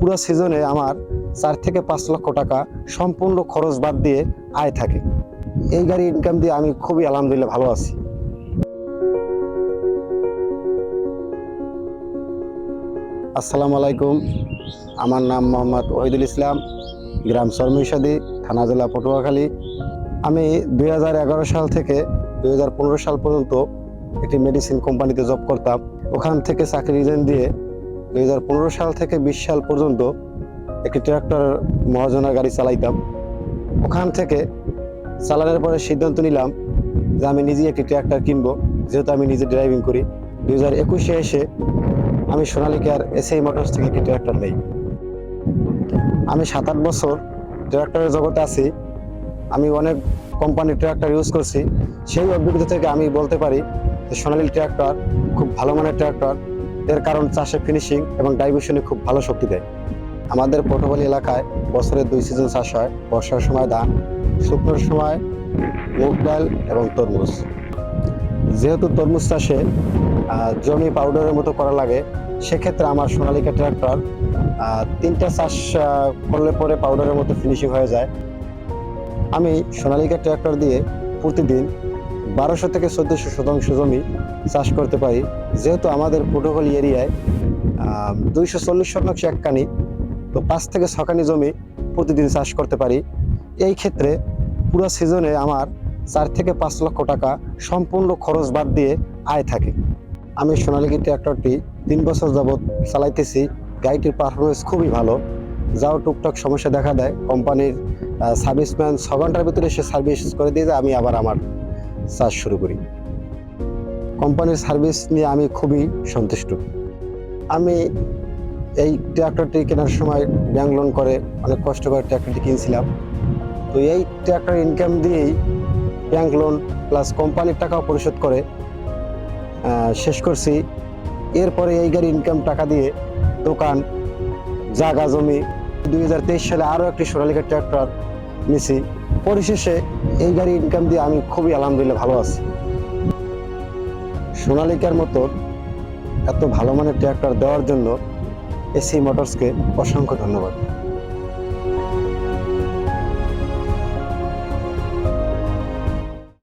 পুরো সিজনে আমার চার থেকে পাঁচ লক্ষ টাকা সম্পূর্ণ খরচ বাদ দিয়ে আয় থাকে। এই গাড়ি ইনকাম দিয়ে আমি খুবই আলহামদুলিল্লাহ ভালো আছি। আসসালামু আলাইকুম। আমার নাম মোহাম্মদ ওহিদুল ইসলাম, গ্রাম শর্মিসাদি, থানা জেলা পটুয়াখালী। আমি দু হাজার এগারো সাল থেকে দু হাজার পনেরো সাল পর্যন্ত একটি মেডিসিন কোম্পানিতে জব করতাম। ওখান থেকে চাকরি রিজাইন দিয়ে দুই হাজার পনেরো সাল থেকে বিশ সাল পর্যন্ত একটি ট্রাক্টর মহাজনা গাড়ি চালাইতাম। ওখান থেকে চালানোর পরে সিদ্ধান্ত নিলাম যে আমি নিজেই একটি ট্রাক্টর কিনবো, যেহেতু আমি নিজে ড্রাইভিং করি। দুই হাজার একুশে এসে আমি সোনালিকার এসআই মোটরস থেকে একটি ট্রাক্টর নেই। আমি সাত আট বছর ট্রাক্টরের জগতে আছি। আমি অনেক কোম্পানির ট্রাক্টর ইউজ করছি। সেই অভিজ্ঞতা থেকে আমি বলতে পারি যে সোনালী ট্রাক্টর খুব ভালো মানের ট্রাক্টর। এর কারণ চাষে ফিনিশিং এবং ডাইভিশনে খুব ভালো শক্তি দেয়। আমাদের পটুয়ালি এলাকায় বছরে দুই সিজন চাষ হয় বর্ষার সময় ধান শুকনোর সময় মুগ ডাল এবং তরমুজ। যেহেতু তরমুজ চাষে জমি পাউডারের মতো করা লাগে সেক্ষেত্রে আমার সোনালিকা ট্রাক্টর আহ, তিনটা চাষ করলে পরে পাউডারের মতো ফিনিশিং হয়ে যায়। আমি সোনালিকা ট্রাক্টর দিয়ে প্রতিদিন বারোশো থেকে চোদ্দোশো শতাংশ জমি চাষ করতে পারি। যেহেতু আমাদের প্রোটোকল এরিয়ায় দুইশো চল্লিশ শতাংশ এককানি, তো পাঁচ থেকে ছকানি জমি প্রতিদিন চাষ করতে পারি। এই ক্ষেত্রে পুরো সিজনে আমার চার থেকে পাঁচ লক্ষ টাকা সম্পূর্ণ খরচ বাদ দিয়ে আয় থাকে। আমি সোনালিকি ট্র্যাক্টরটি তিন বছর যাবৎ চালাইতেছি। গাড়িটির পারফরমেন্স খুবই ভালো। যাও টুকটাক সমস্যা দেখা দেয়। কোম্পানির সার্ভিসম্যান ছ ঘণ্টার ভিতরে সে সার্ভিস করে দিয়ে যায়, আমি আবার আমার চাষ শুরু করি। কোম্পানির সার্ভিস নিয়ে আমি খুবই সন্তুষ্ট। আমি এই ট্র্যাক্টরটি কেনার সময় ব্যাংক লোন করে অনেক কষ্ট করে ট্র্যাক্টরটি কিনছিলাম। তো এই ট্র্যাক্টর ইনকাম দিয়েই ব্যাংক লোন প্লাস কোম্পানির টাকাও পরিশোধ করে শেষ করছি। এরপরে এই গাড়ি ইনকাম টাকা দিয়ে দোকান জাগা জমি দু হাজার তেইশ সালে আরও একটি সোনালিকা ট্র্যাক্টর নিছি। পরিশেষে এই গাড়ি ইনকাম দিয়ে আমি খুবই আলহামদুলিল্লাহ ভালো আছি। সোনালিকার মতো এত ভালো মানের ট্র্যাক্টর দেওয়ার জন্য এসি মোটরসকে অসংখ্য ধন্যবাদ।